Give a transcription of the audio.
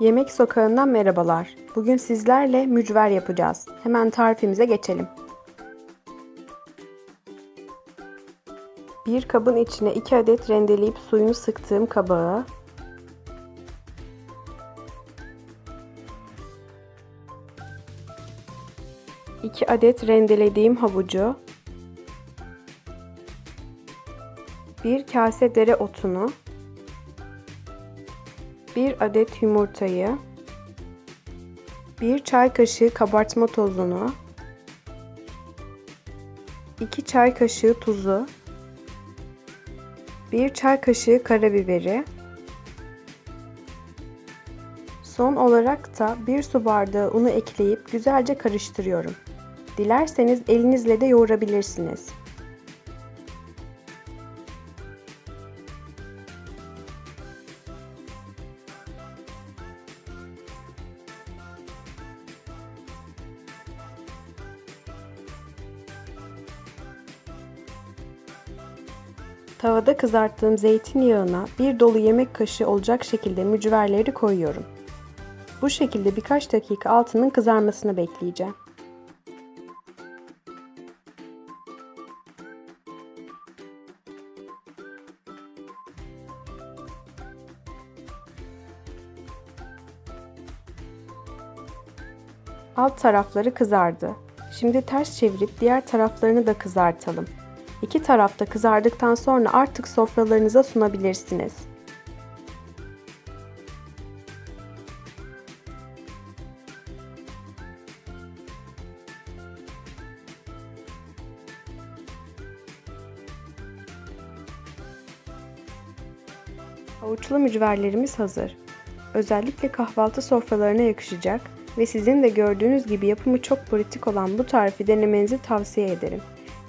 Yemek Sokağı'ndan merhabalar. Bugün sizlerle mücver yapacağız. Hemen tarifimize geçelim. Bir kabın içine 2 adet rendeleyip suyunu sıktığım kabağı, iki adet rendelediğim havucu, bir kase dereotunu, bir adet yumurtayı, bir çay kaşığı kabartma tozunu, 2 çay kaşığı tuzu, 1 çay kaşığı karabiberi, son olarak da 1 su bardağı unu ekleyip güzelce karıştırıyorum. Dilerseniz elinizle de yoğurabilirsiniz. Tavada kızarttığım zeytinyağına bir dolu yemek kaşığı olacak şekilde mücverleri koyuyorum. Bu şekilde birkaç dakika altının kızarmasını bekleyeceğim. Alt tarafları kızardı. Şimdi ters çevirip diğer taraflarını da kızartalım. İki tarafta kızardıktan sonra artık sofralarınıza sunabilirsiniz. Havuçlu mücverlerimiz hazır. Özellikle kahvaltı sofralarına yakışacak ve sizin de gördüğünüz gibi yapımı çok pratik olan bu tarifi denemenizi tavsiye ederim.